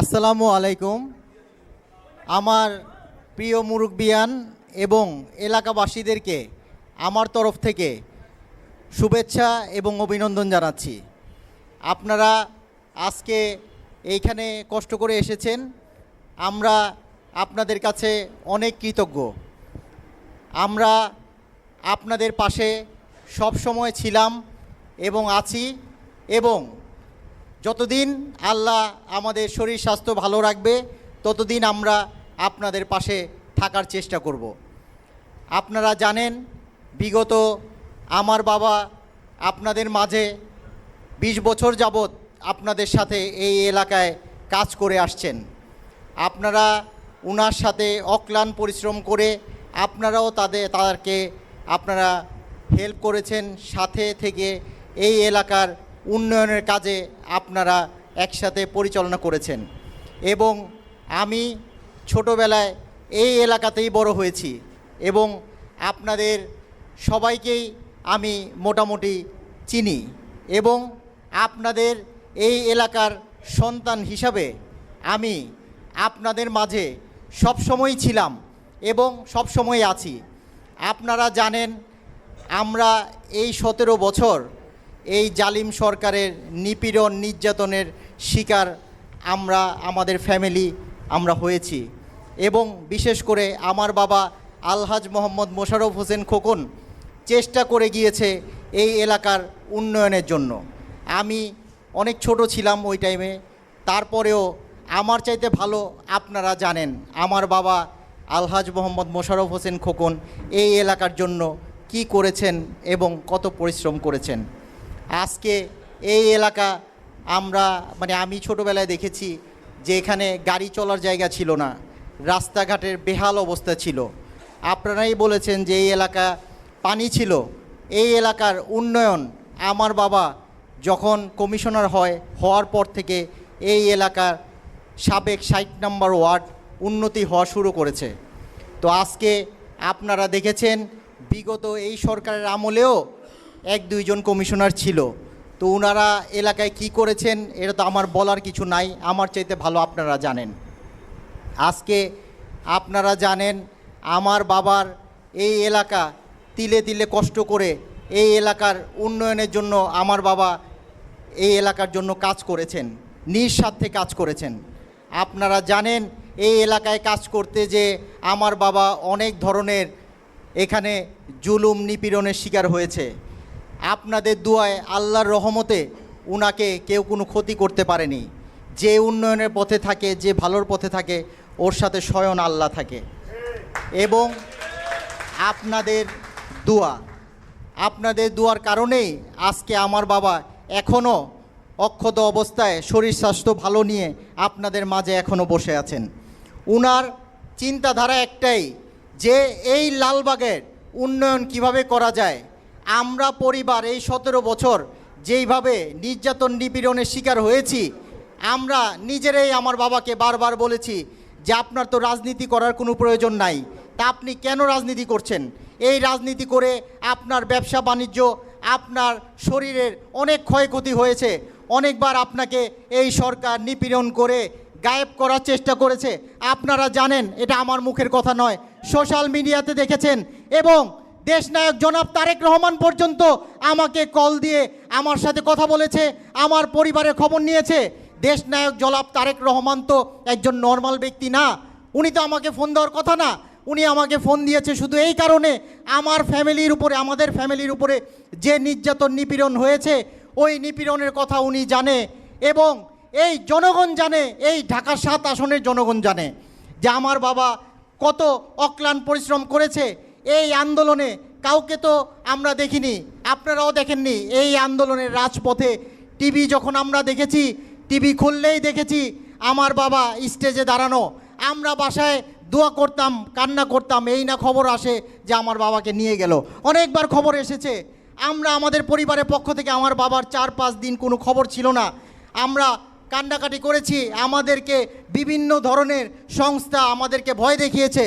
আসসালামু আলাইকুম। আমার প্রিয় মুরব্বিয়ান এবং এলাকাবাসীদেরকে আমার তরফ থেকে শুভেচ্ছা এবং অভিনন্দন জানাচ্ছি। আপনারা আজকে এইখানে কষ্ট করে এসেছেন। আমরা আপনাদের কাছে অনেক কৃতজ্ঞ। আমরা আপনাদের পাশে সব সময় ছিলাম এবং আছি এবং যতদিন আল্লাহ আমাদের শরীর স্বাস্থ্য ভালো রাখবে, ততদিন আমরা আপনাদের পাশে থাকার চেষ্টা করব। আপনারা জানেন, বিগত আমার বাবা আপনাদের মাঝে ২০ বছর যাবৎ আপনাদের সাথে এই এলাকায় কাজ করে আসছেন। আপনারা উনার সাথে অক্লান পরিশ্রম করে আপনারাও তাদের, তাদেরকে আপনারা হেল্প করেছেন। সাথে থেকে এই এলাকার উন্নয়নের কাজে আপনারা একসাথে পরিচালনা করেছেন। এবং আমি ছোটোবেলায় এই এলাকাতেই বড় হয়েছি এবং আপনাদের সবাইকেই আমি মোটামুটি চিনি এবং আপনাদের এই এলাকার সন্তান হিসাবে আমি আপনাদের মাঝে সবসময় ছিলাম এবং সবসময় আছি। আপনারা জানেন, আমরা এই সতেরো বছর এই জালিম সরকারের নিপীড়ন, নির্যাতনের শিকার আমরা, আমাদের ফ্যামিলি আমরা হয়েছি। এবং বিশেষ করে আমার বাবা আলহাজ মোহাম্মদ মোশাররফ হোসেন খোকন চেষ্টা করে গিয়েছে এই এলাকার উন্নয়নের জন্য। আমি অনেক ছোট ছিলাম ওই টাইমে। তারপরেও আমার চাইতে ভালো আপনারা জানেন, আমার বাবা আলহাজ মোহাম্মদ মোশাররফ হোসেন খোকন এই এলাকার জন্য কি করেছেন এবং কত পরিশ্রম করেছেন। আজকে এই এলাকা আমরা মানে আমি ছোটোবেলায় দেখেছি যে এখানে গাড়ি চলার জায়গা ছিল না, রাস্তাঘাটের বেহাল অবস্থা ছিল। আপনারাই বলেছেন যে এই এলাকা পানি ছিল। এই এলাকার উন্নয়ন আমার বাবা যখন কমিশনার হয়, হওয়ার পর থেকে এই এলাকার সাবেক ষাট নম্বর ওয়ার্ড উন্নতি হওয়া শুরু করেছে। তো আজকে আপনারা দেখেছেন, বিগত এই সরকারের আমলেও এক দুইজন কমিশনার ছিল। তো ওনারা এলাকায় কি করেছেন, এটা তো আমার বলার কিছু নাই, আমার চাইতে ভালো আপনারা জানেন। আজকে আপনারা জানেন, আমার বাবার এই এলাকা তিলে তিলে কষ্ট করে এই এলাকার উন্নয়নের জন্য আমার বাবা এই এলাকার জন্য কাজ করেছেন, নিঃস্বার্থে কাজ করেছেন। আপনারা জানেন, এই এলাকায় কাজ করতে যে আমার বাবা অনেক ধরনের এখানে জুলুম নিপীড়নের শিকার হয়েছে। আপনাদের দুয়ায় আল্লাহর রহমতে উনাকে কেউ কোনো ক্ষতি করতে পারেনি। যে উন্নয়নের পথে থাকে, যে ভালোর পথে থাকে, ওর সাথে স্বয়ং আল্লাহ থাকে। এবং আপনাদের দোয়া, আপনাদের দোয়ার কারণেই আজকে আমার বাবা এখনও অক্ষত অবস্থায় শরীর স্বাস্থ্য ভালো নিয়ে আপনাদের মাঝে এখনও বসে আছেন। উনার চিন্তাধারা একটাই যে এই লালবাগের উন্নয়ন কীভাবে করা যায় আমরা পরিবার এই সতেরো বছর যেইভাবে নির্যাতন নিপীড়নের শিকার হয়েছি, আমরা নিজেরাই আমার বাবাকে বারবার বলেছি যে আপনার তো রাজনীতি করার কোনো প্রয়োজন নাই, তা আপনি কেন রাজনীতি করছেন? এই রাজনীতি করে আপনার ব্যবসা বাণিজ্য, আপনার শরীরের অনেক ক্ষয়ক্ষতি হয়েছে, অনেকবার আপনাকে এই সরকার নিপীড়ন করে গায়েব করার চেষ্টা করেছে। আপনারা জানেন, এটা আমার মুখের কথা নয়, সোশ্যাল মিডিয়াতে দেখেছেন এবং দেশনায়ক জনাব তারেক রহমান পর্যন্ত আমাকে কল দিয়ে আমার সাথে কথা বলেছে, আমার পরিবারের খবর নিয়েছে। দেশনায়ক জনাব তারেক রহমান তো একজন নর্মাল ব্যক্তি না, উনি তো আমাকে ফোন দেওয়ার কথা না, উনি আমাকে ফোন দিয়েছে শুধু এই কারণে আমার ফ্যামিলির উপরে, আমাদের ফ্যামিলির উপরে যে নির্যাতন নিপীড়ন হয়েছে, ওই নিপীড়নের কথা উনি জানে এবং এই জনগণ জানে, এই ঢাকা সাত আসনের জনগণ জানে যে আমার বাবা কত অক্লান পরিশ্রম করেছে এই আন্দোলনে কাউকে তো আমরা দেখিনি, আপনারাও দেখেননি। এই আন্দোলনের রাজপথে টিভি যখন আমরা দেখেছি, টিভি খুললেই দেখেছি, আমার বাবা স্টেজে দাঁড়ানো। আমরা বাসায় দোয়া করতাম, কান্না করতাম, এই না খবর আসে যে আমার বাবাকে নিয়ে গেল। অনেকবার খবর এসেছে। আমরা আমাদের পরিবারের পক্ষ থেকে আমার বাবার চার পাঁচ দিন কোনো খবর ছিল না। আমরা কান্নাকাটি করেছি, আমাদেরকে বিভিন্ন ধরনের সংস্থা আমাদেরকে ভয় দেখিয়েছে।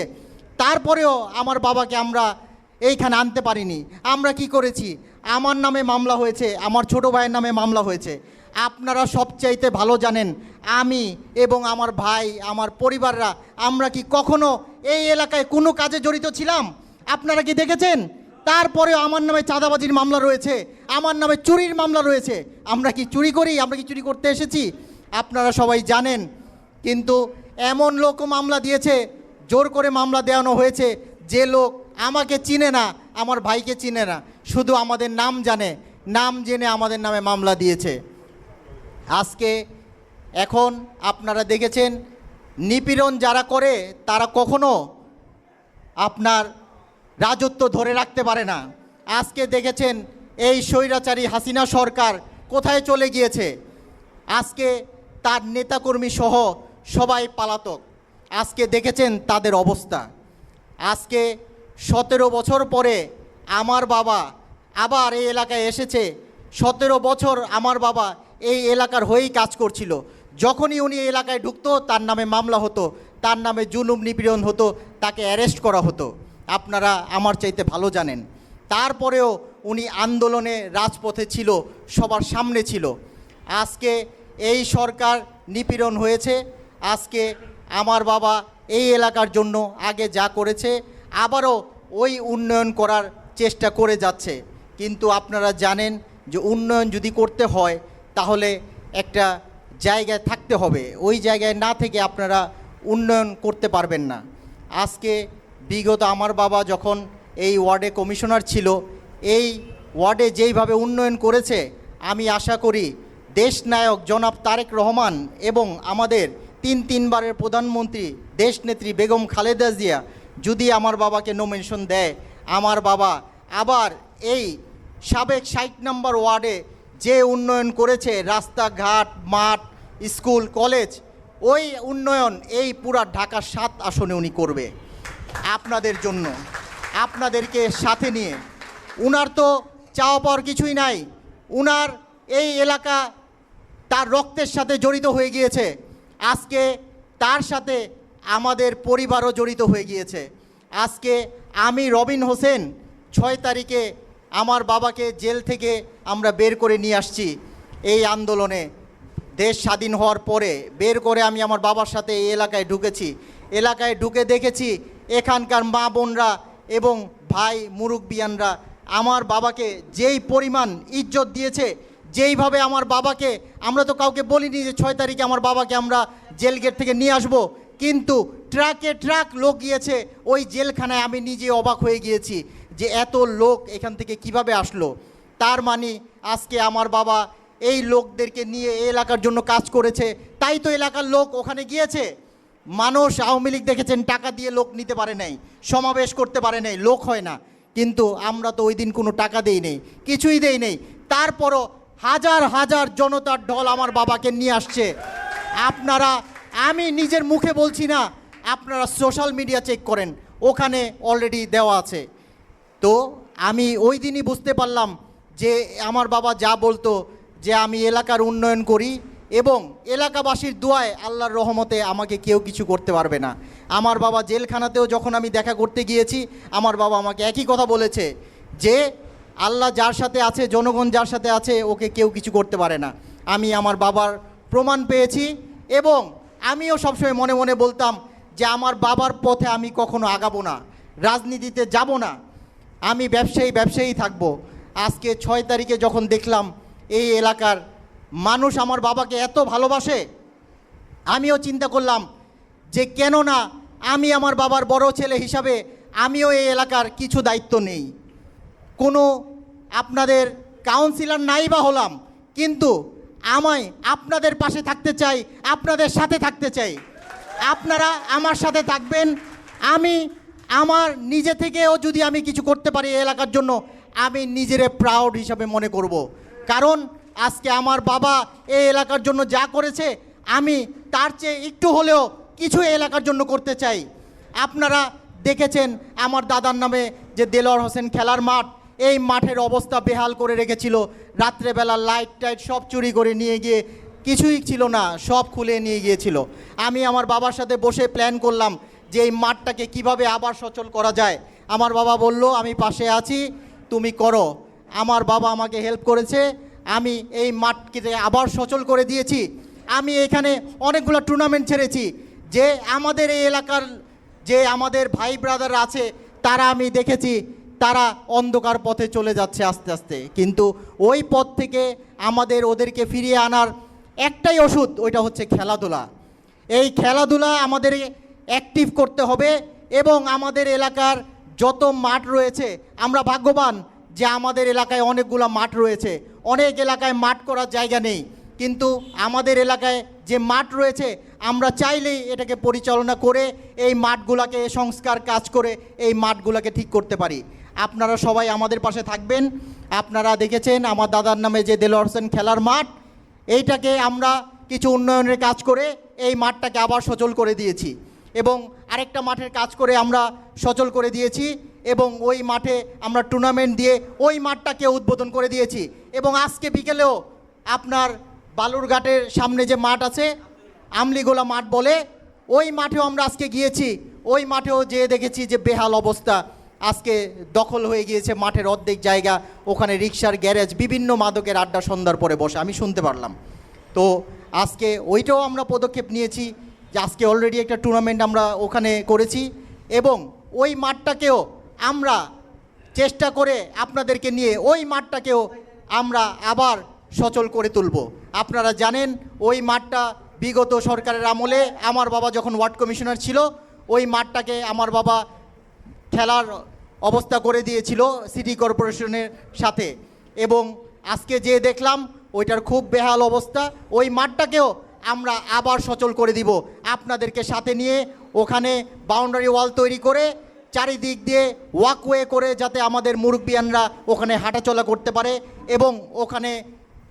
তারপরেও আমার বাবাকে আমরা এইখানে আনতে পারিনি। আমরা কি করেছি? আমার নামে মামলা হয়েছে, আমার ছোট ভাইয়ের নামে মামলা হয়েছে। আপনারা সবচাইতে ভালো জানেন, আমি এবং আমার ভাই, আমার পরিবাররা, আমরা কি কখনো এই এলাকায় কোনো কাজে জড়িত ছিলাম? আপনারা কি দেখেছেন? তারপরেও আমার নামে চাঁদাবাজির মামলা রয়েছে, আমার নামে চুরির মামলা রয়েছে। আমরা কি চুরি করি? আমরা কি চুরি করতে এসেছি? আপনারা সবাই জানেন, কিন্তু এমন লোকও মামলা দিয়েছে জোর করে মামলা দেওয়ানো হয়েছে, যে লোক আমাকে চিনে না, আমার ভাইকে চিনে না, শুধু আমাদের নাম জানে, নাম জেনে আমাদের নামে মামলা দিয়েছে। আজকে এখন আপনারা দেখেছেন, নিপীড়ন যারা করে, তারা কখনো আপনার রাজত্ব ধরে রাখতে পারে না। আজকে দেখেছেন, এই স্বৈরাচারী হাসিনা সরকার কোথায় চলে গিয়েছে? আজকে তার নেতাকর্মী সহ সবাই পালাতক। আজকে দেখেছেন তাদের অবস্থা। আজকে সতেরো বছর পরে আমার বাবা আবার এই এলাকায় এসেছে। সতেরো বছর আমার বাবা এই এলাকার হয়েই কাজ করছিল। যখনই উনি এলাকায় ঢুকতো, তার নামে মামলা হতো, তার নামে জুলুম নিপীড়ন হতো, তাকে অ্যারেস্ট করা হতো। আপনারা আমার চাইতে ভালো জানেন। তারপরেও উনি আন্দোলনে রাজপথে ছিল, সবার সামনে ছিল। আজকে এই সরকার নিপীড়ন হয়েছে। আজকে আমার বাবা এই এলাকার জন্য আগে যা করেছে, আবারও ওই উন্নয়ন করার চেষ্টা করে যাচ্ছে। কিন্তু আপনারা জানেন যে উন্নয়ন যদি করতে হয়, তাহলে একটা জায়গায় থাকতে হবে। ওই জায়গায় না থেকে আপনারা উন্নয়ন করতে পারবেন না। আজকে বিগত আমার বাবা যখন এই ওয়ার্ডে কমিশনার ছিল, এই ওয়ার্ডে যেইভাবে উন্নয়ন করেছে, আমি আশা করি দেশনায়ক জনাব তারেক রহমান এবং আমাদের তিন তিনবারের প্রধানমন্ত্রী দেশনেত্রী বেগম খালেদা জিয়া যদি আমার বাবাকে নমিনেশন দেয়, আমার বাবা আবার এই সাবেক ষাট নম্বর ওয়ার্ডে যে উন্নয়ন করেছে, রাস্তাঘাট, মাঠ, স্কুল, কলেজ, ওই উন্নয়ন এই পুরা ঢাকার সাত আসনে উনি করবে। আপনাদের জন্য, আপনাদেরকে সাথে নিয়ে। উনার তো চাওয়া পাওয়ার কিছুই নাই। উনার এই এলাকা তার রক্তের সাথে জড়িত হয়ে গিয়েছে। আজকে তার সাথে আমাদের পরিবারও জড়িত হয়ে গিয়েছে। আজকে আমি রবিন হোসেন, ছয় তারিখে আমার বাবাকে জেল থেকে আমরা বের করে নিয়ে আসছি এই আন্দোলনে। দেশ স্বাধীন হওয়ার পরে বের করে আমি আমার বাবার সাথে এই এলাকায় ঢুকেছি। এলাকায় ঢুকে দেখেছি এখানকার মা বোনরা এবং ভাই মুরুব্বিয়ানরা। আমার বাবাকে যেই পরিমাণ ইজ্জত দিয়েছে যেইভাবে আমার বাবাকে, আমরা তো কাউকে বলিনি যে ছয় তারিখে আমার বাবাকে আমরা জেল গেট থেকে নিয়ে আসব, কিন্তু ট্রাকে ট্রাক লোক গিয়েছে, ওই জেলখানায় আমি নিজে অবাক হয়ে গিয়েছি যে এত লোক এখান থেকে কীভাবে আসলো। তার মানে আজকে আমার বাবা এই লোকদেরকে নিয়ে এলাকার জন্য কাজ করেছে, তাই তো এলাকার লোক ওখানে গিয়েছে। মানুষ আওয়ামী লীগ দেখেছেন, টাকা দিয়ে লোক নিতে পারে নাই, সমাবেশ করতে পারে নাই, লোক হয় না। কিন্তু আমরা তো ওই দিন কোনো টাকা দেই নেই, কিছুই দেই নেই। তারপরও হাজার হাজার জনতার ঢল আমার বাবাকে নিয়ে আসছে। আপনারা, আমি নিজের মুখে বলছি না, আপনারা সোশ্যাল মিডিয়া চেক করেন, ওখানে অলরেডি দেওয়া আছে। তো আমি ওই দিনই বুঝতে পারলাম যে আমার বাবা যা বলতো, যে আমি এলাকার উন্নয়ন করি এবং এলাকাবাসীর দোয়ায় আল্লাহর রহমতে আমাকে কেউ কিছু করতে পারবে না। আমার বাবা জেলখানাতেও যখন আমি দেখা করতে গিয়েছি, আমার বাবা আমাকে একই কথা বলেছে যে আল্লাহ যার সাথে আছে, জনগণ যার সাথে আছে, ওকে কেউ কিছু করতে পারে না। আমি আমার বাবার প্রমাণ পেয়েছি এবং আমিও সবসময় মনে মনে বলতাম যে আমার বাবার পথে আমি কখনো আগাবো না, রাজনীতিতে যাব না। আমি ব্যবসায়ী ব্যবসায়ী থাকব। আজকে ছয় তারিখে যখন দেখলাম এই এলাকার মানুষ আমার বাবাকে এত ভালোবাসে, আমিও চিন্তা করলাম যে কেন না আমি আমার বাবার বড় ছেলে হিসাবে আমিও এই এলাকার কিছু দায়িত্ব নেই। কোনো আপনাদের কাউন্সিলর নাই বা হলাম, কিন্তু আমায় আপনাদের পাশে থাকতে চাই, আপনাদের সাথে থাকতে চাই। আপনারা আমার সাথে থাকবেন। আমি আমার নিজে থেকেও যদি আমি কিছু করতে পারি এলাকার জন্য, আমি নিজেরে প্রাউড হিসাবে মনে করব। কারণ আজকে আমার বাবা এই এলাকার জন্য যা করেছে, আমি তার চেয়ে একটু হলেও কিছু এলাকার জন্য করতে চাই। আপনারা দেখেছেন আমার দাদার নামে যে দেলোয়ার হোসেন খেলার মাঠ এই মাঠের অবস্থা বেহাল করে রেখেছিল। রাত্রেবেলা লাইট টাইট সব চুরি করে নিয়ে গিয়ে কিছুই ছিল না, সব খুলে নিয়ে গিয়েছিল। আমি আমার বাবার সাথে বসে প্ল্যান করলাম যে এই মাঠটাকে কীভাবে আবার সচল করা যায়। আমার বাবা বলল, আমি পাশে আছি, তুমি করো। আমার বাবা আমাকে হেল্প করেছে, আমি এই মাঠকে আবার সচল করে দিয়েছি। আমি এখানে অনেকগুলো টুর্নামেন্ট ছেড়েছি। যে আমাদের এই এলাকার, যে আমাদের ভাই ব্রাদার আছে, তারা আমি দেখেছি। তারা অন্ধকার পথে চলে যাচ্ছে আস্তে আস্তে। কিন্তু ওই পথ থেকে আমাদের ওদেরকে ফিরিয়ে আনার একটাই ওষুধ, ওইটা হচ্ছে খেলাধুলা। এই খেলাধুলা আমাদের অ্যাক্টিভ করতে হবে এবং আমাদের এলাকার যত মাঠ রয়েছে, আমরা ভাগ্যবান যে আমাদের এলাকায় অনেকগুলো মাঠ রয়েছে। অনেক এলাকায় মাঠ করার জায়গা নেই, কিন্তু আমাদের এলাকায় যে মাঠ রয়েছে, আমরা চাইলেই এটাকে পরিচালনা করে এই মাঠগুলোকে সংস্কার কাজ করে এই মাঠগুলোকে ঠিক করতে পারি। আপনারা সবাই আমাদের পাশে থাকবেন। আপনারা দেখেছেন আমার দাদার নামে যে দেলোয়ার খেলার মাঠ, এইটাকে আমরা কিছু উন্নয়নের কাজ করে এই মাঠটাকে আবার সচল করে দিয়েছি এবং আরেকটা মাঠের কাজ করে আমরা সচল করে দিয়েছি এবং ওই মাঠে আমরা টুর্নামেন্ট দিয়ে ওই মাঠটাকে উদ্বোধন করে দিয়েছি এবং আজকে বিকেলেও আপনার বালুরঘাটের সামনে যে মাঠ আছে, আমলিগোলা মাঠ বলে, ওই মাঠেও আমরা আজকে গিয়েছি। ওই মাঠেও যেয়ে দেখেছি যে বেহাল অবস্থা। আজকে দখল হয়ে গিয়েছে মাঠের অর্ধেক জায়গা, ওখানে রিক্সার গ্যারেজ, বিভিন্ন মাদকের আড্ডা সন্ধ্যার পরে বসে, আমি শুনতে পারলাম। তো আজকে ওইটাও আমরা পদক্ষেপ নিয়েছি যে আজকে অলরেডি একটা টুর্নামেন্ট আমরা ওখানে করেছি এবং ওই মাঠটাকেও আমরা চেষ্টা করে আপনাদেরকে নিয়ে ওই মাঠটাকেও আমরা আবার সচল করে তুলব। আপনারা জানেন, ওই মাঠটা বিগত সরকারের আমলে আমার বাবা যখন ওয়ার্ড কমিশনার ছিল, ওই মাঠটাকে আমার বাবা খেলার অবস্থা করে দিয়েছিল সিটি কর্পোরেশনের সাথে। এবং আজকে যে দেখলাম, ওইটার খুব বেহাল অবস্থা। ওই মাঠটাকেও আমরা আবার সচল করে দিব। আপনাদেরকে সাথে নিয়ে ওখানে বাউন্ডারি ওয়াল তৈরি করে, চারিদিক দিয়ে ওয়াকওয়ে করে যাতে আমাদের মুরব্বিয়ানরা ওখানে হাঁটাচলা করতে পারে এবং ওখানে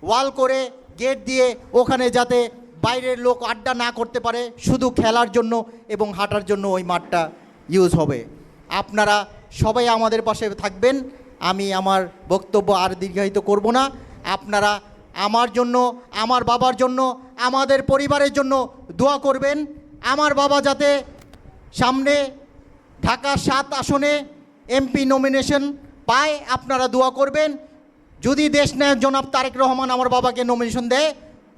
ওয়াল করে গেট দিয়ে ওখানে যাতে বাইরের লোক আড্ডা না করতে পারে। শুধু খেলার জন্য এবং হাঁটার জন্য ওই মাঠটা ইউজ হবে। আপনারা সবাই আমাদের পাশে থাকবেন। আমি আমার বক্তব্য আর দীর্ঘায়িত করব না। আপনারা আমার জন্য, আমার বাবার জন্য, আমাদের পরিবারের জন্য দোয়া করবেন। আমার বাবা যাতে সামনে ঢাকা সাত আসনে এমপি নমিনেশন পায়, আপনারা দোয়া করবেন। যদি দেশ নায়ক জনাব তারেক রহমান আমার বাবাকে নমিনেশন দেয়,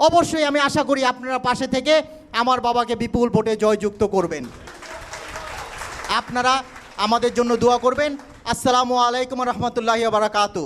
অবশ্যই আমি আশা করি আপনারা পাশে থেকে আমার বাবাকে বিপুল ভোটে জয়যুক্ত করবেন। আপনারা আমাদের জন্য দোয়া করবেন। আসসালামু আলাইকুম রহমতুল্লাহ বারাকাতু